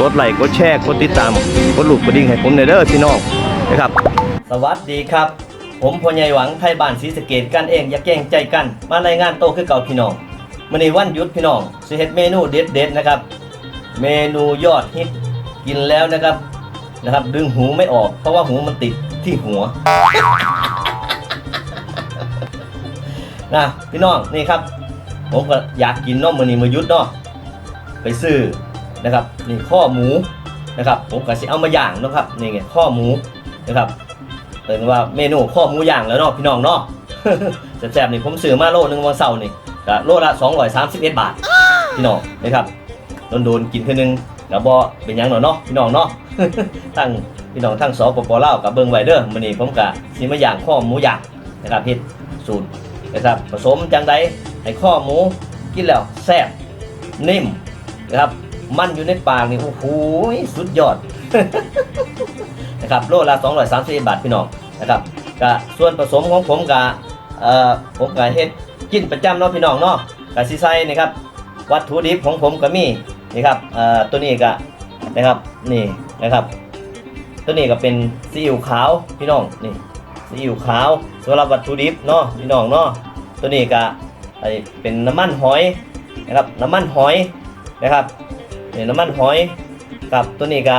กดไลค์กดแชร์กดติดตามกดลูกกดดิ่งให้ผมในเด้อพี่น้องนะครับ สวัสดีครับ ผมพลใหญ่หวังไทยบ้านศรีสะเกดกันเองอย่าแกล้งใจกัน มารายงานโตคือเก่าพี่น้องมื้อนี้วันหยุดพี่น้องสิเฮ็ดเมนูเด็ดๆนะครับ เมนูยอดฮิตกินแล้วนะครับนะครับ ดึงหูไม่ออก เพราะว่าหูมันติดที่หัวนะพี่น้องนี่ครับ ผมก็อยากกินเนาะมื้อนี้มื้อหยุดเนาะไปซื้อ นะครับนี่ข้อหมูนะครับผมก็สิเอามาย่างเนาะครับนี่ไงข้อหมูนะครับเรียกว่าเมนูข้อหมูย่างแล้วเนาะพี่น้องเนาะแซ่บๆนี่ผมซื้อมาโลนึงวันเสาร์นี่ก็โลละ231บาทพี่น้องนะครับโดนๆกินเทื่อนึงก็บ่เป็นยังหรอกเนาะพี่น้องเนาะทั้งพี่น้องทั้งสปปลาวกับเบิ่งไวเดอมื้อนี้ผมก็สิมาอย่างข้อหมูอย่างนะครับเฮ็ดสูตรนะครับผสมจังไดให้ข้อหมูกินแล้วแซ่บนิ่มนะครับ มันอยู่ในปากนี่โอ้โหสุดยอดนะครับโลละ230บาทพี่น้องนะครับก็ส่วนผสมของผมก็เอ่อผมก็เฮ็ดกินประจำเนาะพี่น้องเนาะก็สิใส่นะครับวัตถุดิบของผมก็มีนี่ครับเอ่อตัวนี้ก็นะครับนี่นะครับ ตัวนี้ก็เป็นซีอิ๊วขาวพี่น้องนี่ซีอิ๊วขาวสำหรับวัตถุดิบเนาะพี่น้องเนาะตัวนี้ก็ไอเป็นน้ำมันหอยนะครับน้ำมันหอยนะครับ นี่น้ำมันหอยกับตัวนี้ก็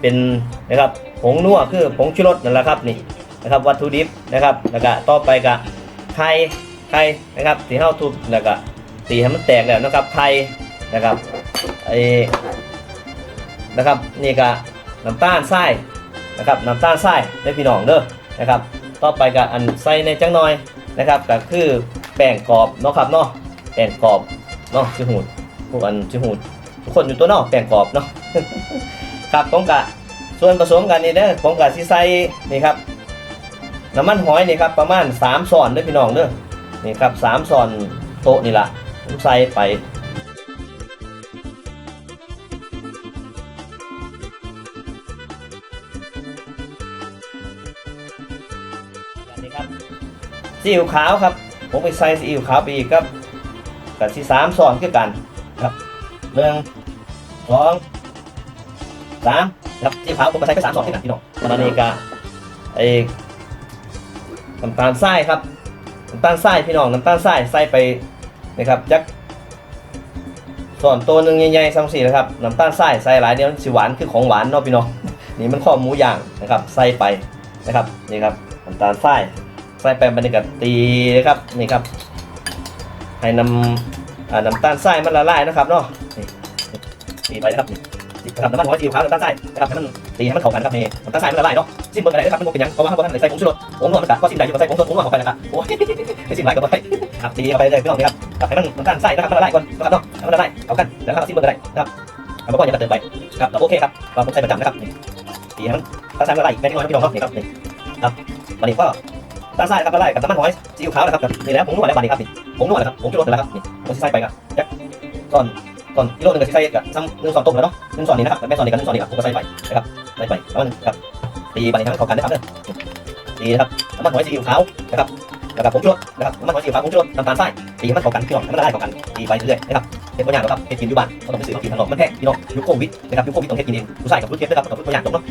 เป็นนะครับผงนัวคือผงชูรสนั่นแหละครับนี่นะครับวัตถุดิบนะครับแล้วก็ต่อไปก็ไข่ไข่นะครับที่เฮาทุบแล้วก็ตีให้มันแตกแล้วนะครับไข่นะครับไอ้นะครับนี่ก็น้ำตาลทรายนะครับน้ำตาลทรายได้พี่น้องเด้อนะครับ ต่อไปก็อันใส่ในจังหน่อยนะครับก็คือแป้งกรอบเนาะครับเนาะแป้งกรอบเนาะชิหูดพวกอันชิหูด คนอยู่ตัวนาะแป้งกรอบเนาะครับผมกะส่วนผสมกันนี่เด้อผมกะสิใส่นี่ครับน้ำมันหอยนี่ครับประมาณ3ช้อนเด้อพี่น้องเด้อนี่ครับ3ช้อนโต๊ะนี่ล่ะผมใส่ไปนี่ครับซีอิ๊วขาวครับ ผมไปใส่ซีอิ๊วขาวไปอีกครับกับที่สามช้อนคือกันครับหนึ่ง สองสามครับซีอิ๊วขาวผมไปใส่ไปสามช้อนที่กันพี่น้องตอนนี้ก็ไอ้น้ำตาลทรายครับน้ำตาลทรายพี่น้องน้ำตาลทรายใส่ไปนะครับจักส่วนตัวหนึ่งใหญ่ๆสังสี่นะครับน้ำตาลทรายใส่หลายเดียวมันสิหวานคือของหวานเนาะพี่น้องนี่มันข้อหมูย่างนะครับใส่ไปนะครับนี่ครับน้ำตาลทรายใส่ไปบรรยากาศตีนะครับนี่ครับให้น้ำน้ำตาลทรายมันละลายนะครับเนาะ นี่ตีไปนะครับนี่นี่นะครับน้ำมันหอยซีอิ๊วขาวน้ำตาลทรายนะครับให้มันตีให้มันเข้ากันนะครับนี่น้ำตาลทรายมันละลายเนาะซิมเบอร์อะไรนะครับมันบ่เป็นยังเพราะว่าเขางบอกว่าใส่ผงชูรสผงนวดมันก็ซิมได้อยู่ก็ใส่ผงชูรสผงนวดเข้าไปนะครับโอ้ยไม่ซิมหลายก็บ่ได้ครับตีเข้าไปเลยพี่น้องนะครับครับให้มันน้ำตาลทรายนะครับมันละลายก่อนนะครับเนาะให้มันละลายเข้ากันแล้วครับซิมเบอร์อะไรนะครับแล้วก็อย่าเติมไปครับโอเคครับเราผมใช้ประจำนะครับตีให้มันตาลทรายละลายแม่ที่น้อยพี่น้องเนาะนี่ครับนี่ครับวันนี้ก็ตาลทรายนะครับละลายกับน้ำมันหอยซีอิ๊วขาวนะครับนี่แล้วผงนวดแล้ววันนี้ครับนี่ผงนวดนะครับผงชูรสนะครับนี่ผมจะใส่ไปกับจักก่อน ก่อนกิโลหนึ่งก็ใส่กับซ้ำหนึ่งซอนต้มแล้วเนาะหนึ่งซอนนี้นะครับแต่แม่ซอนนี้กับหนึ่งซอนนี้ครับผมก็ใส่ไปนะครับใส่ไปแล้วมันครับตีไปให้มันเข้ากันนะครับเด้อตีนะครับน้ำมันหอยซีอิ๊วขาวนะครับแล้วก็ผงชูรสนะครับน้ำมันหอยซีอิ๊วขาวผงชูรสน้ำตาลทรายตีมันเข้ากันพี่น้องให้มันละลายเข้ากันตีไปเรื่อยๆนะครับเฮ็ดตัวอย่างนะครับเฮ็ดกินอยู่บ้านก็ต้องไปซื้อมากินตลอดมันแพงพี่น้องยุคโควิดนะครับยุคโควิดต้องเฮ็ดกินเองผู้ชายกับผู้เทียบนะครับต้องตัวอย่างตรงเนาะ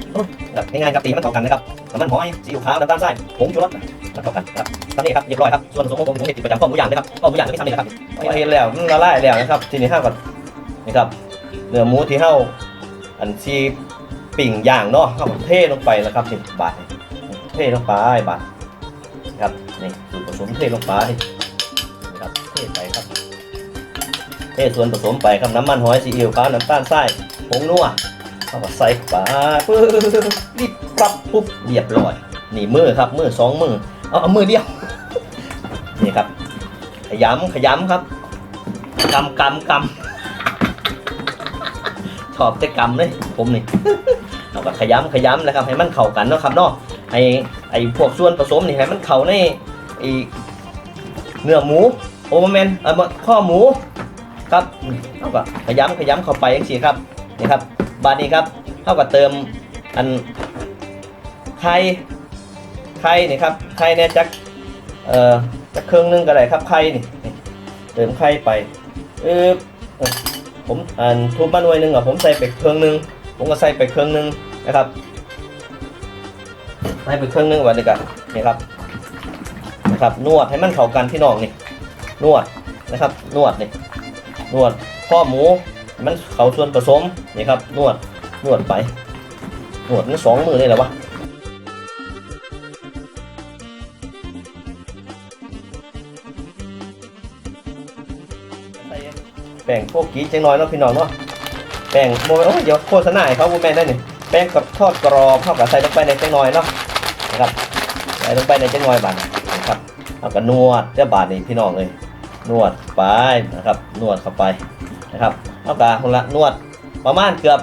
ครับง่ายๆครับตีมันเข้ากันนะครับน้ำมันหอยซีอิ๊วขาวน้ำตาลทรายผงชูรสมันเข้ากันครับตอนนี้ครับเรียบร้อยครับส่วนผสมของผมผมเห็นติดประจำข้อมูลอย่างนะครับข้อมูลอย่างที่ทำนี่นะครับเห็นแล้วละลายแล้วนะครับทีนี้ห้าก่อน นี่ครับเนื้อหมูที่เฮาอันที่ปิ่งย่างเนาะเฮาเทลงไปแล้วครับนี่บาทเทลงไปบาทครับนี่ส่วนผสมเทลงไปนะครับเทไปครับเทส่วนผสมไปครับน้ำมันหอยซีอิ๊วขาวน้ำตาลทรายผงนัวเอามาใส่ฝาปึ๊บรีบปั๊บปุ๊บเรียบร้อยนี่มือครับมือสองมือเอาเอามือเดียวนี่ครับ ขยำขยำครับกำกำกำ อบแต่กำเลยผมนี่เอาก็ขยำขยำนะครับให้มันเข้ากันนะครับเนาะไอไอพวกส่วนผสมนี่ให้มันเข้าในไอเนื้อหมูโอเวอร์แมนเออข้อหมูครับเอาก็ขยำขยำเข้าไปอย่างนี้ครับนี่ครับบาทนี้ครับเท่ากับเติมอันไข่ไข่นี่ครับไข่เนี่ยจักเอ่อจักเครื่องนึงก็ได้ครับไข่นี่นี่เติมไข่ไปเออ ผมอันทุบมาหน่วยหนึ่งอะผมใส่ไปเครื่องหนึง ผมก็ใส่ไปเครื่องหนึงนะครับใส่ไปเครื่องหนึงวันนี้กันนี่ครับนะครับนวดให้มันเข้ากันพี่น้องนี่นวดนะครับนวดนี่นวดข้อหมูมันเข้าส่วนผสมนี่ครับนวดนวดไปนวดนี่สองมือเลยหรอวะ แป้งพวกกี้จังน้อยเนาะพี่น้องเนาะแป้งโมโอ้เดี๋ยวโฆษณาให้เขาโมแม่นได้นี่แป้งกับทอดกรอบเท่ากับใส่ลงไปในจังน้อยเนาะนะครับใส่ลงไปในจังน้อยบาทนะครับเอากับนวดเจ้าบาทนี่พี่น้องเลยนวดไปนะครับนวดเข้าไปนะครับเอากับคนละนวดประมาณเกือบ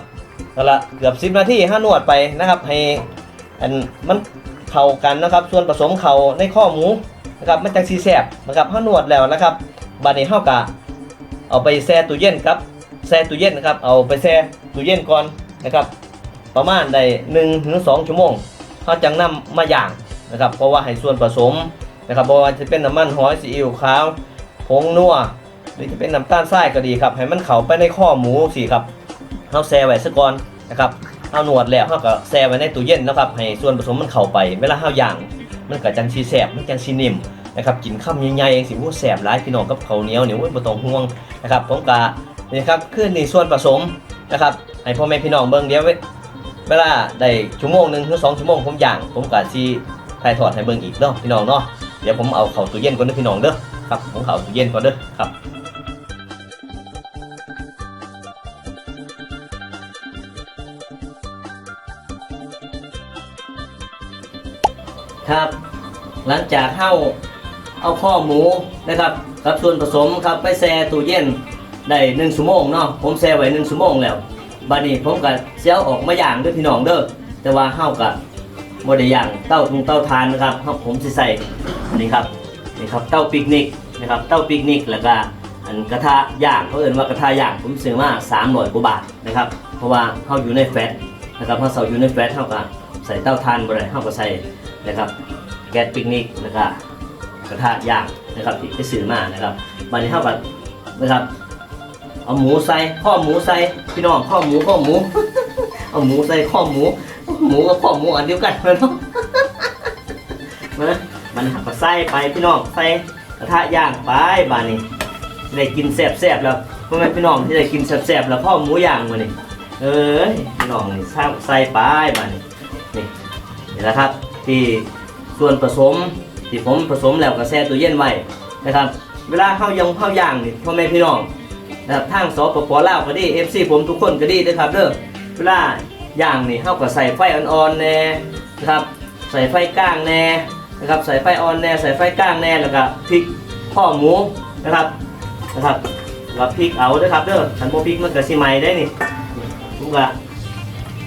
เอาละเกือบสิบนาทีห้านวดไปนะครับให้อันมันเข้ากันนะครับ ส่วนผสมเข้าในข้อหมูนะครับมันจังสีแสบนะครับห้านวดแล้วนะครับบาดนี้เฮากะ เอาไปแช่ตู้เย็นครับแช่ตู้เย็นนะครับ เอาไปแช่ตู้เย็นก่อนนะครับ ประมาณได้หนึ่งถึงสองชั่วโมงเขาจังนำมาย่างนะครับ เพราะว่าให้ส่วนผสมนะครับเพราะว่าจะเป็นน้ำมันหอยซีอิ๊วขาวผงนัวหรือจะเป็นน้ำตาลทรายก็ดีครับ ให้มันเข้าไปในข้อหมูสิครับเขาแช่ไว้ซะก่อนนะครับเอาหนวดแล้วเขาก็แช่ไว้ในตู้เย็นนะครับ ให้ส่วนผสมมันเข้าไป เวลาเขาย่าง มันก็จังชีแสบมันจังชีนิ่ม นะครับกินข้าวใหญ่ๆเองสิว่าแสบหลายพี่น้องกับเขาเหนียวเนี่ยว่าบ่ต้องห่วงนะครับผมกะนี่ครับคือนี่ส่วนผสมนะครับให้พ่อแม่พี่น้องเบิ่งเดี๋ยวเวเวลาได้ชั่วโมงหนึ่งถึงสองชั่วโมงผมย่าง ผมกะสิถ่ายทอดให้เบิ่งอีกเนาะพี่น้องเนาะเดี๋ยวผมเอาเข้าตู้เย็นก่อนเด้อพี่น้องเด้อครับผมเข้าตู้เย็นก่อนเด้อครับครับ หลังจากเข้า เอาข้อหมูนะครับกับส่วนผสมครับไปแช่ตู้เย็นได้หนึ่งชั่วโมงเนาะผมแช่ไว้หนึ่งชั่วโมงแล้วบัดนี้ผมก็เสียออกมาย่างด้วยพี่น้องเด้อแต่ว่าเข้ากับบด้ย่างเต้าทุงเต้าทานนะครับผมสิใส่นี่ครับนี่ครับเต้าปิกนิกนะครับเต้าปิกนิกแล้วก็อันกระทะย่างเขาเอ่นว่ากระทะย่างผมซื้อมา300กว่าบาทนะครับเพราะว่าเฮาอยู่ในแฟลตนะครับเฮาเสาอยู่ในแฟลตเฮาก็ใส่เต้าทานบ่ได้เฮาก็ใส่นะครับแก๊สปิกนิกแล้วก็ กระทะย่างนะครับที่ไปซื้อมานะครับวันนี้เท่ากับนะครับ เอาหมูใส่ข้อหมูใส่พี่น้องข้อหมูข้อหมู เอาหมูใส่ข้อหมู หมูกับข้อหมูอันเดียวกันเลยเนาะนะมันหักก็ใส่ไปพี่น้องใส่กระทะย่างไปบานนี้ได้กินแซ่บๆแล้วเพื่อนพี่น้องที่ได้กินแซ่บๆแล้วข้อหมูย่างมานี่เอ้ยพี่น้องนี่ใส่ใส่ไปบานนี้นี่นี่แหละครับที่ส่วนผสม ที่ผมผสมแล้วก็แช่ตู้เย็นไว้นะครับ เวลาเข้ายงเข้าย่างนี่พ่อแม่พี่น้องนะครับทางสปปลาวก็ดี FC ผมทุกคนก็ดีนะครับเด้อเวลาย่างนี่เข้าก็ใส่ไฟอ่อนๆแน่นะครับใส่ไฟกลางแน่นะครับใส่ไฟอ่อนแน่ใส่ไฟกลางแน่แล้วก็พริกข้อหมูนะครับนะครับแล้วพริกเอาด้อครับเด้อขันโมพริกมันก็สิไม้ได้นี่ผมก็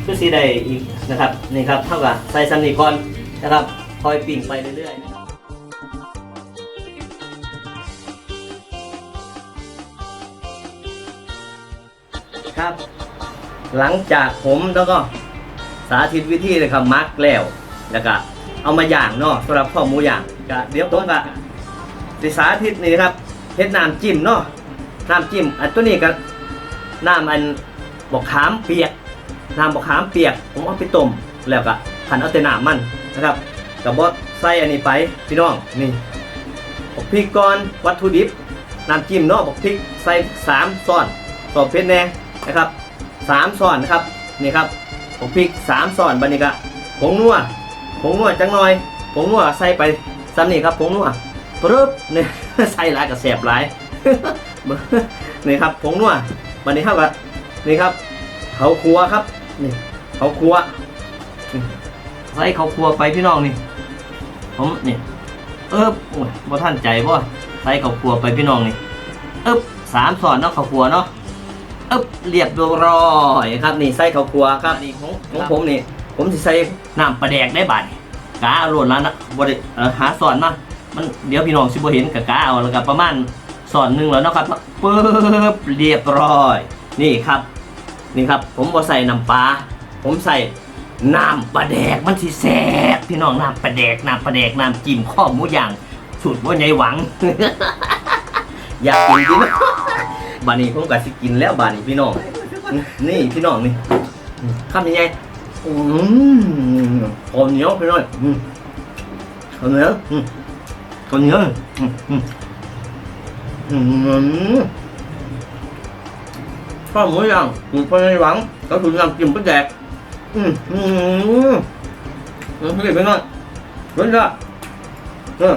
คือสีใดอีกนะครับนี่ครับเท่ากับใส่ซันนี่ก่อนนะครับคอยปิ่งไปเรื่อยๆ นะครับ หลังจากผมแล้วก็สาธิตวิธีเลยครับมักแล้วแล้วก็เอามาอย่างเนาะสำหรับข้อมูอย่างก็เดี๋ยวผมก็สิสาธิตนี่ครับเฮ็ดน้ำจิ้มเนาะน้ำจิ้มอันตัวนี้ก็น้ำอันบอกขามเปียกน้ำบอกขามเปียก ผมเอาไปต้มแล้วก็ขันเอาแต่น้ำมันนะครับกับบอสใส่อันนี้ไปพี่น้องนี่บอกพริกก่อนวัตถุดิบน้ำจิ้มเนาะบอกพริกใส่สามช้อนต่อเพชรแน่ นะครับสามช้อนนะครับนี่ครับบอกพริกสามช้อนบันนี้ก็ผงนัวผงนัวจังหน่อยผงนัวใส่ไปซ้ำนี่ครับผงนัวปึ๊บนี่ใส่หลายกับแสบหลายนี่ครับผงนัวบันนี้เท่ากับนี่ครับเขาครัวครับนี่เขาครัวใส่เขาครัวไปพี่น้องนี่ผมนี่เอิบโอ้ยบ่ท่านใจบ่ใส่เขาครัวไปพี่น้องนี่เอิบสามสอนเนาะเขาครัวเนาะ อิบเรียบร้อยครับนี่ใส่เขาครัวครับนี่ของของผมนี่ ผมสิใส่น้ำปลาแดกได้บาดนี่กาเอาโลดแล้วนะบ่ได้เอ่อหาสอนมามันเดี๋ยวพี่น้องสิบ่เห็นกะกาเอาแล้วก็ประมาณสอนหนึงแล้วเนาะครับปึ๊บเรียบร้อย นี่ครับ นี่ครับ ผมบ่ใส่น้ำปลาผมใส่น้ำปลาแดกมันสิแซ่บพี่น้องน้ำปลาแดกน้ำปลาแดกน้ำจิ้มข้อหมูย่างสูตรว่าไงหวัง อยากกินจริงนะ บานี้ผมก็สิกินแล้วบานี้พี่น้อง นี่พี่น้องนี่ข้ามยังไงอืมข้าวเหนียวพี่น้องอืมข้าวเหนียวอืมข้าวเหนียวอืมอืมอืมข้าวหมูย่างอืมพอในหวังก็คือน้ำจิ้มปลาแดกอืมอืมอืมพี่พี่น้องรสชาติเออ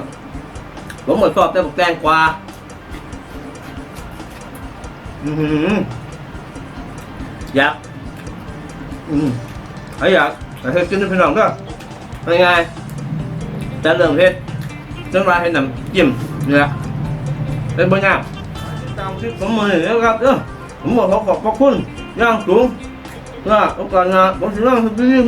ผมหมดชอบแต่บักแตงกวาอืมอยากอืมไอ้อยากแกงก็เป็นไงแตงเฮ็ดจนว่า ให้น้ำจิ้มเนี่ยเป็นบ่ยากตามที่ผมมือนี่นะครับเด้อผมบอกขอขอบพระคุณอย่างสูงว่าโอกาสหน้าผมจะนำสิ่งดี